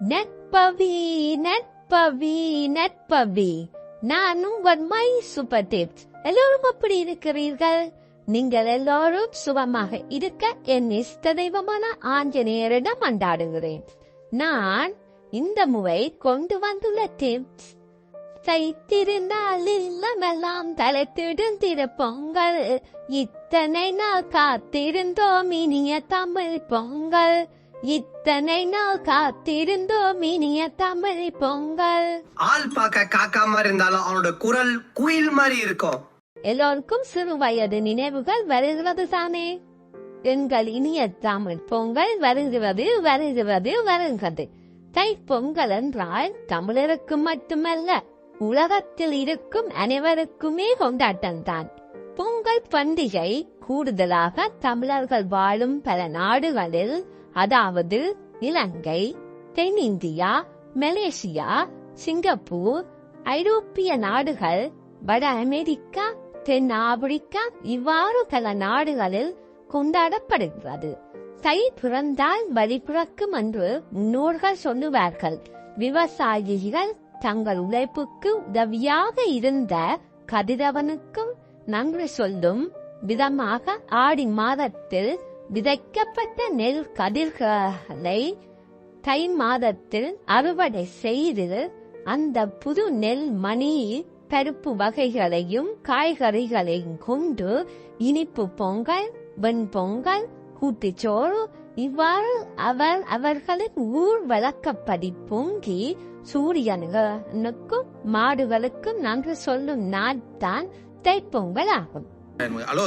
நட்பவி நட்பவி நட்பவி. நான் உங்கள் my super tips. எல்லோரும் அப்படி இருக்கிறீர்கள்? நீங்கள் எல்லோரும் சுகமாக இருக்க என் இஷ்ட தெய்வமான ஆஞ்சநேயரிடம் அண்டாடுகிறேன் நான் இந்த முறை கொண்டு வந்துள்ள டிப்ஸ். தைத்திருந்தால் இல்லமெல்லாம் தலைத்திடும் திருப்பொங்கல் இத்தனை நாள் காத்திருந்தோம் இனிய தமிழ் பொங்கல். இத்தனை நாள் காத்திருந்தோம் இனிய தமிழ் பொங்கல். ஆள் பார்க்க காக்கா மாதிரி இருந்தாலும் அவனோட குரல் குயில் மாதிரி இருக்கும். எல்லோருக்கும் சிறு வயது நினைவுகள் வருகிறது தானே? எங்கள் இனிய தமிழ் பொங்கல் வருகிறது வருகிறது வருகிறது. தை பொங்கல் என்றால் தமிழருக்கு மட்டுமல்ல உலகத்தில் இருக்கும் அனைவருக்குமே கொண்டாட்டம் தான் பொங்கல் பண்டிகை கூடுதலாக தமிழர்கள் வாழும் பல நாடுகளில் அதாவது இலங்கை தென்னிந்தியா மலேசியா சிங்கப்பூர் ஐரோப்பிய நாடுகள் வட அமெரிக்கா தென் ஆப்பிரிக்கா இவ்வாறு பல நாடுகளில் கொண்டாடப்படுகிறது. தை பிறந்தால் வழி பிறக்கும் என்று முன்னோர்கள் சொல்லுவார்கள். விவசாயிகள் தங்கள் உழைப்புக்கு உதவியாக இருந்த கதிரவனுக்கும் நன்றி சொல்லும் விதமாக ஆடி மாதத்தில் விதைக்கப்பட்ட நெல் கதிர்களை தை மாதத்தில் அறுவடை செய்து அந்த புது நெல் மணி பருப்பு வகைகளையும் காய்கறிகளையும் கொண்டு இனிப்பு பொங்கல் வெண்பொங்கல் கூட்டுச்சோறு இவ்வாறு அவர் அவர்களின் ஊர் வழக்கப்படி பொங்கி சூரியனுக்கும் மாடுகளுக்கும் நன்றி சொல்லும் நாட்தான் தைப்பொங்கல் ஆகும் ஹலோ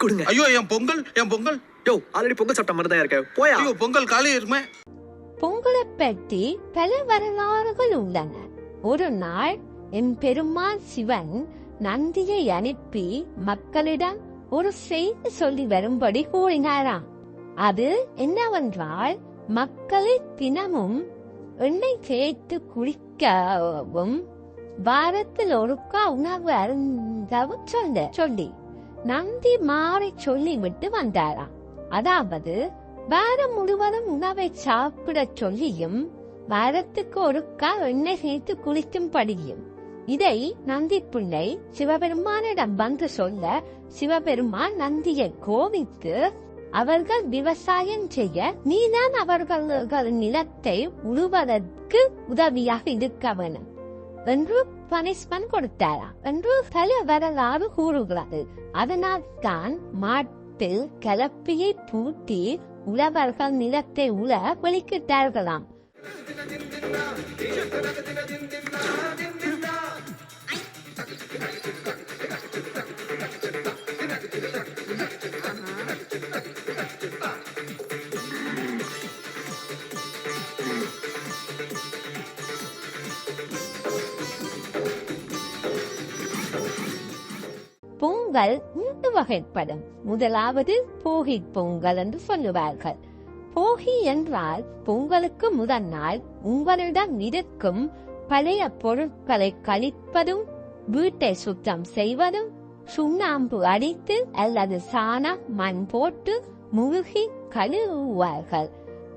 கொடுங்க. ஐயோ என் பொங்கல் என் பொங்கல். யோ ஆல்ரெடி பொங்கல் சாப்பிட்ட மாதிரி தான் இருக்க. போயா? ஐயோ பொங்கல் காலி இருக்குமே பொங்கலை பற்றி பல வரலாறுகள் உள்ளன. ஒரு நாள் என் பெருமாள் சிவன் நந்தியை அனுப்பி மக்களிடம் ஒரு செய்தி சொல்லி வரும்படி கூறினாராம். அது என்னவென்றால் மக்களை தினமும் எண்ணெய் தேய்த்து குளிக்கவும் வாரத்தில் ஒருக்கா உணவு அருந்தவும் சொல்ல சொல்லி. நந்தி மாறி சொல்லிவிட்டு வந்தாராம். அதாவது வாரம் முழுவதும் உணவை சாப்பிடச் சொல்லியும் வாரத்துக்கு ஒருக்கா எண்ணெய் சேர்த்து குளிக்கும் படியும். இதை நந்தி பிள்ளை சிவபெருமானிடம் வந்து சொல்ல சிவபெருமான் நந்தியை கோவித்து அவர்கள் விவசாயம் செய்ய நீதான் அவர்கள் நிலத்தை உழுவதற்கு உதவியாக இருக்க வேணும். என்று பனிஷ்மெண்ட் கொடுத்தாராம் என்று பல வரலாறு கூறுகிறது. அதனால் தான் மாட்டில் கலப்பியை பூட்டி உழவர்கள் நிலத்தை உழ வெளிக்கிட்டார்களாம் பொங்கல் மூன்று வகைப்படும். முதலாவது போகி பொங்கல் என்று சொல்லுவார்கள். போகி என்றால் பொங்கலுக்கு முதல் நாள் உங்களிடம் இருக்கும் பழைய பொருட்களை கழிப்பதும் வீட்டை சுத்தம் செய்வதும் சுண்ணாம்பு அடித்து அல்லது சாணம் மண் போட்டு முழுகி கழுவுவார்கள்.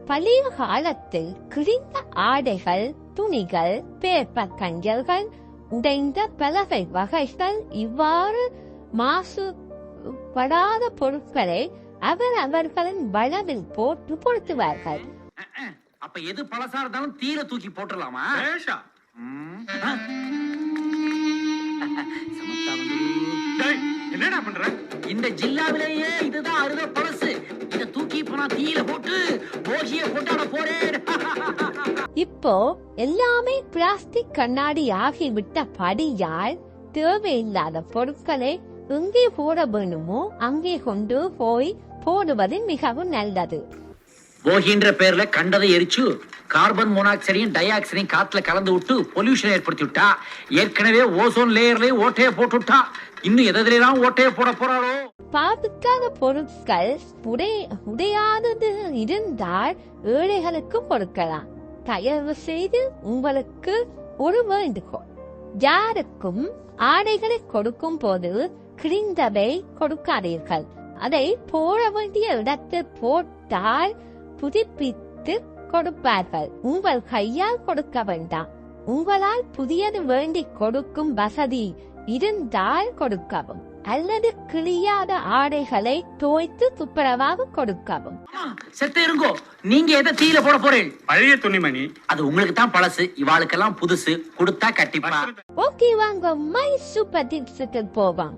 பழைய காலத்தில் கிழிந்த ஆடைகள் துணிகள் பேப்பர் கஞ்சல்கள் உடைந்த பலகை வகைகள் இவ்வாறு மாசுபடாத பொருட்களை அவர் அவர்களின் வளவில் போட்டு பொருத்துவார்கள். அப்ப எது பழசா இருந்தாலும் தீர தூக்கி போட்டுடலாமா? என்னடா பண்ற? இந்த ஜில்லாவிலேயே இதுதான் அருக பழசு. இத தூக்கி போனா தீயில போட்டு போகிய கொண்டாட போறேன். இப்போ எல்லாமே பிளாஸ்டிக் கண்ணாடி ஆகிவிட்ட படியால் தேவையில்லாத பொருட்களை எங்கே போட வேணுமோ அங்கே கொண்டு போய் போடுவது மிகவும் நல்லது. போகின்ற பேர்ல கண்டதை எரிச்சு கார்பன் மோனாக்சைடையும் டை ஆக்சைடையும் காத்துல கலந்து விட்டு பொல்யூஷன் ஏற்படுத்தி விட்டா ஏற்கனவே ஓசோன் லேயர்லயே ஓட்டைய போட்டு விட்டா இன்னும் எதிரெல்லாம் ஓட்டைய போட போறாளோ? பாவிக்காத பொருட்கள் உடை உடையாதது இருந்தால் ஏழைகளுக்கு கொடுக்கலாம். தயவு செய்து உங்களுக்கு ஒரு வேண்டுகோள். யாருக்கும் ஆடைகளை கொடுக்கும் போது கிழிந்தவை கொடுக்காதீர்கள். அதை போட வேண்டிய இடத்தில் போட்டால் புதுப்பித்து கொடுப்பார்கள். உங்கள் கையால் கொடுக்க வேண்டாம். உங்களால் புதியது வேண்டி கொடுக்கும் வசதி இருந்தால் கொடுக்கவும். அல்லது கிழியாத ஆடைகளை தோய்த்து துப்புரவாக கொடுக்கவும். செத்து இருங்கோ. நீங்க எதை தீயில போட போறீள் பழைய துணிமணி. அது உங்களுக்கு தான் பழசு. இவாளுக்கெல்லாம் புதுசு. கொடுத்தா கட்டிப்பா. ஓகே வாங்க மை சூப்பர் டிப்ஸுக்கு போவோம்.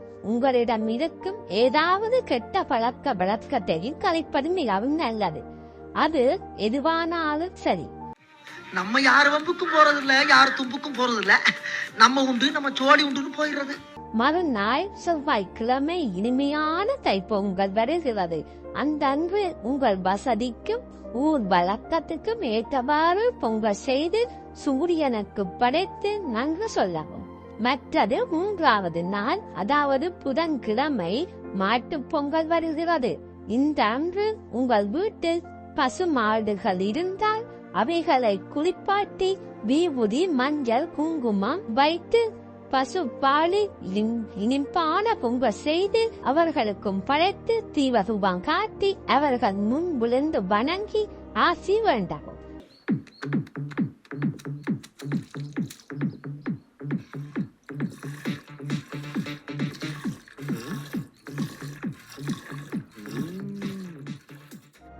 உங்களிடம் இருக்கும் ஏதாவது கெட்ட பழக்க வழக்கத்தையும் கலைப்பது மிகவும் நல்லது. அது எதுவானாலும் சரி. நம்ம யார் வம்புக்கும் போறது இல்ல யார் தும்புக்கும் போறது இல்ல நம்ம உண்டு நம்ம சோழி உண்டுன்னு போயிடுறது. மறுநாள் செவ்வாய்க்கிழமை இனிமையான தைப்பொங்கல் வருகிறது. அந்த அன்று உங்கள் வசதிக்கும் ஊர் வழக்கத்துக்கும் ஏற்றவாறு பொங்கல் செய்து சூரியனுக்கு படைத்து நன்கு சொல்லவும். மற்றது மூன்றாவது நாள் அதாவது புதன்கிழமை மாட்டுப் பொங்கல் வருகிறது. இந்த அன்று உங்கள் வீட்டில் பசு மாடுகள் இருந்தால் அவைகளை குளிப்பாட்டி விபூதி மஞ்சள் குங்குமம் வைத்து பசு பாலி இனிப்பான பொங்க செய்து அவர்களுக்கும் படைத்து தீவரூபம் காட்டி அவர்கள் முன் விழுந்து வணங்கி ஆசி வேண்டாம்.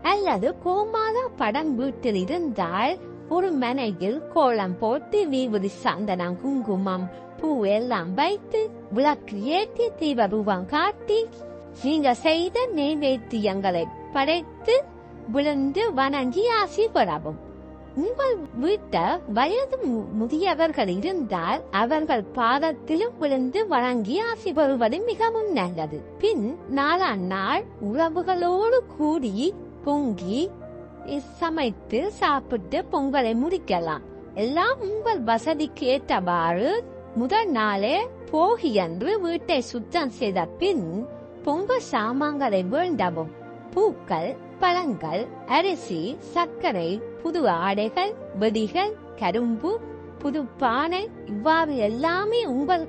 அல்லது கோமாதா படம் வீட்டில் இருந்தால் ஒரு மனையில் கோலம் போட்டு வீவுதி சந்தனம் குங்குமம் பூ எல்லாம் வைத்து விளக்கு ஏற்றி தீபரூபம் காட்டி நீங்க செய்த நெய்வேத்தியங்களை படைத்து விழுந்து வணங்கி ஆசி பெறவும். உங்கள் வீட்ட வயது முதியவர்கள் இருந்தால் அவர்கள் பாதத்திலும் விழுந்து வணங்கி ஆசி பெறுவது மிகவும் நல்லது. பின் நாளாம் நாள் உறவுகளோடு கூடி பொங்கி சமைத்து சாப்பிட்டு பொங்கலை முடிக்கலாம். எல்லாம் உங்கள் வசதிக்கு ஏற்றவாறு முதல் நாளே போகி அன்று வீட்டை சுத்தம் செய்த பின் பொங்கல் சாமான்களை வேண்டவும். பூக்கள் பழங்கள் அரிசி சர்க்கரை புது ஆடைகள் வெடிகள் கரும்பு புது பானை இவ்வாறு எல்லாமே உங்கள்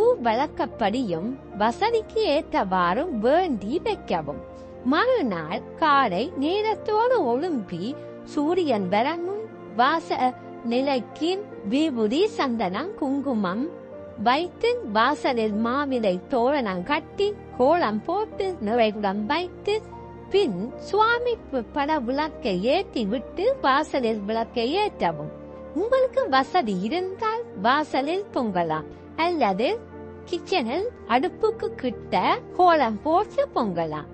ஊர் வழக்கப்படியும் வசதிக்கு ஏற்றவாறும் வேண்டி வைக்கவும். மறுநாள் காலை நேரத்தோடு ஒழும்பி சூரியன் வரமும் வாச நிலைக்கின் விபூதி சந்தனம் குங்குமம் வைத்து வாசலில் மாவிலை தோரணம் கட்டி கோலம் போட்டு நிறைகுடம் வைத்து பின் சுவாமி பட விளக்கை ஏற்றி விட்டு வாசலில் விளக்கை ஏற்றவும். உங்களுக்கு வசதி இருந்தால் வாசலில் பொங்கலாம். அல்லது கிச்சனில் அடுப்புக்கு கிட்ட கோலம் போட்டு பொங்கலாம்.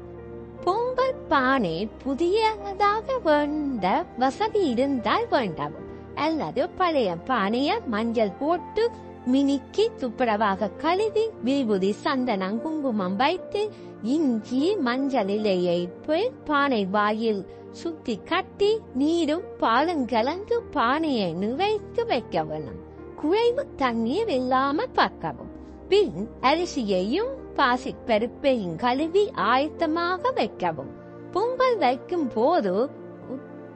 பொங்கல் பானை புதியதாக வேண்ட வசதி இருந்தால் வேண்டாம். அல்லது பழைய பானைய மஞ்சள் போட்டு மினுக்கி துப்புரவாக கழுவி விபூதி சந்தனம் குங்குமம் வைத்து இஞ்சி மஞ்சள் இலையை போய் பானை வாயில் சுத்தி கட்டி நீரும் பாலும் கலந்து பானையை நிறைத்து வைக்க வேணும். குறைவு தண்ணீர் இல்லாம பார்க்கவும். பின் அரிசியையும் பாசிப் பருப்பையும் கழுவி ஆயத்தமாக வைக்கவும். பொங்கல் வைக்கும் போது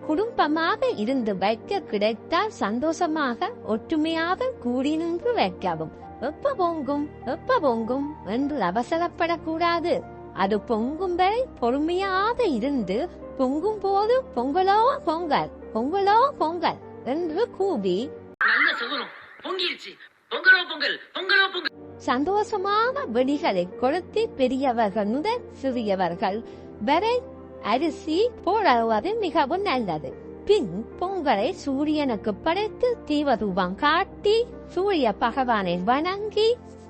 குடும்பமாக இருந்து வைக்க கிடைத்தால் சந்தோஷமாக ஒற்றுமையாக கூடி நின்று வைக்கவும். எப்ப பொங்கும் எப்ப பொங்கும் என்று அவசரப்படக்கூடாது. அது பொங்கும் வரை பொறுமையாக இருந்து பொங்கும் போது பொங்கலோ பொங்கல் பொங்கலோ பொங்கல் என்று கூவி. நல்ல சுகுரம் பொங்கிருச்சு. பொங்கலோ பொங்கல் பொங்கலோ பொங்கல். சந்தோஷமாக வெடிகளை கொளுத்தி பெரியவர்கள் முதல் சிறியவர்கள் வரை அரிசி போடுவது மிகவும் நல்லது. பின் பொங்கலை சூரியனுக்கு படைத்து தீவரூபம் காட்டி சூரிய பகவானை வணங்கி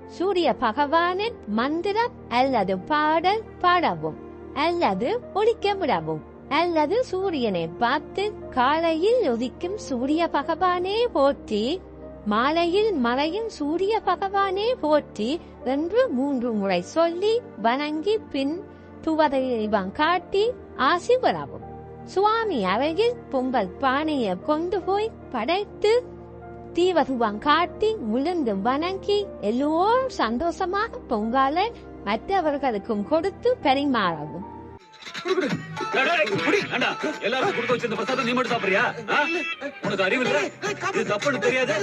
சூரிய பகவானின் மந்திரம் அல்லது பாடல் பாடவும் அல்லது ஒழிக்க விடவும் அல்லது சூரியனை பார்த்து காலையில் உதிக்கும் சூரிய பகவானே போற்றி மாலையில் மறையும் சூரிய பகவானே போற்றி என்று மூன்று முறை சொல்லி வணங்கி பின் துவதெய்வம் காட்டி ஆசி வரவும் சுவாமி அருகில் பொங்கல் பானையை கொண்டு போய் படைத்து தீவதுவம் காட்டி விழுந்து வணங்கி எல்லோரும் சந்தோஷமாக பொங்கலை மற்றவர்களுக்கும் கொடுத்து பரிமாறவும். எல்லாரும் கொடுத்து வச்சிருந்த பிரசாதம் நீ மட்டும் சாப்பிடுறியா? உனக்கு அறிவு இல்ல? இது தப்புன்னு தெரியாது.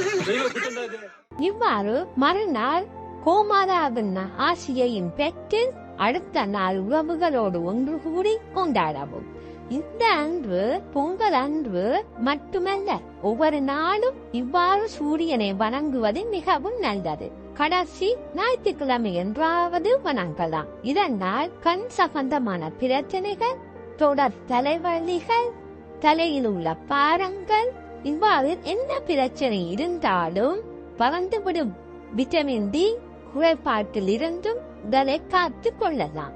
இவ்வாறு மறுநாள் கோமாதாவின் ஆசியையின் பெற்று அடுத்த நாள் உறவுகளோடு ஒன்று கூடி கொண்டாடவும். இந்த அன்று பொங்கல் அன்று மட்டுமல்ல ஒவ்வொரு நாளும் இவ்வாறு சூரியனை வணங்குவது மிகவும் நல்லது. கடைசி ஞாயிற்றுக்கிழமை என்றாவது வணங்கலாம். இதனால் கண் சம்பந்தமான பிரச்சனைகள் தொடர் தலைவலிகள் தலையில் உள்ள பாரங்கள் இவ்வாறு என்ன பிரச்சனை இருந்தாலும் பறந்துவிடும். விட்டமின் டி குறைபாட்டில் இருந்தும் உடலை காத்து கொள்ளலாம்.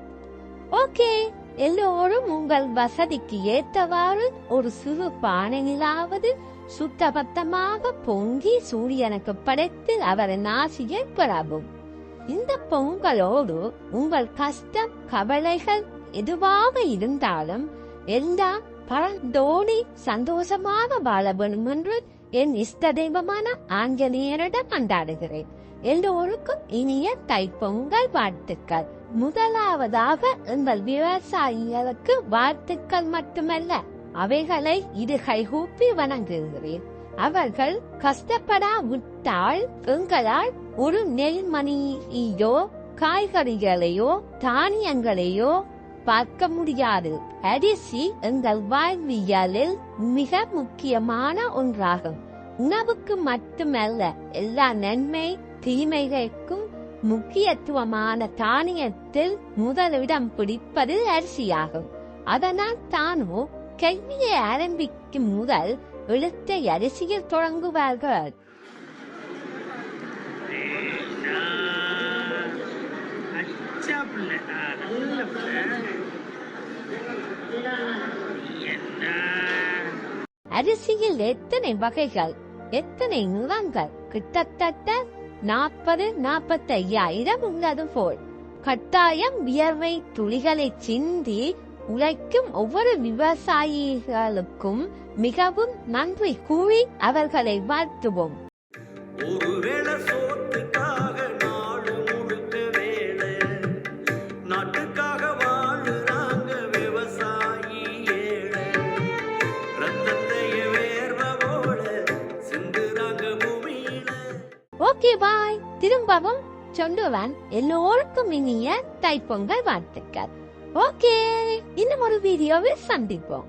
ஓகே எல்லோரும் உங்கள் வசதிக்கு ஏற்றவாறு ஒரு சிறு பானையிலாவது சுத்தபத்தமாக பொங்கி சூரியனுக்கு படைத்து அவரின் ஆசியை பெறவும். இந்த பொங்கலோடு உங்கள் கஷ்டம் கவலைகள் எதுவாக இருந்தாலும் எல்லாம் பரந்தோடி சந்தோஷமாக வாழ வேண்டும் என்று என் இஷ்ட தெய்வமான ஆஞ்சநேயரிடம் கொண்டாடுகிறேன் எல்லோருக்கும் இனிய தைப்பொங்கல் வாழ்த்துக்கள். முதலாவதாக எங்கள் விவசாயிகளுக்கு வாழ்த்துக்கள் மட்டுமல்ல. அவைகளை இரு கைகூப்பி வணங்குகிறேன் அவர்கள் கஷ்டப்படா விட்டால் எங்களால் ஒரு நெல்மணியோ காய்கறிகளையோ தானியங்களையோ பார்க்க முடியாது. அரிசி எங்கள் வாழ்வியலில் மிக முக்கியமான ஒன்றாகும். உணவுக்கு மட்டுமல்ல எல்லா நன்மை தீமைகளுக்கும் முக்கியத்துவமான தானியத்தில் முதலிடம் பிடிப்பது அரிசியாகும். அதனால் தானோ கல்வியை ஆரம்பிக்கும் முதல் எழுத்தை அரிசியில் தொடங்குவார்கள். அரிசியில் எத்தனை வகைகள்? எத்தனை நிறங்கள் கிட்டத்தட்ட நாற்பது நாற்பத்தையாயிரம் உள்ளது போல். கட்டாயம் வியர்வை துளிகளை சிந்தி உழைக்கும் ஒவ்வொரு விவசாயிகளுக்கும் மிகவும் நன்றி கூறி அவர்களை வாழ்த்துவோம். ஒருவேளை சோத்துக்காக நாடு முழுக்க வேலை நாட்டுக்காக வாழுறாங்க விவசாயி ஏழை. ரத்தத்தைய வேர்வோட சிந்துறாங்க பூமியில. Okay bye. திரும்பவும் சொல்லுவான். எல்லோருக்கும் இனிய தைப்பொங்கல் வாழ்த்துக்கள். ஓகே இன்னும் ஒரு வீடியோவில் சந்திப்போம்.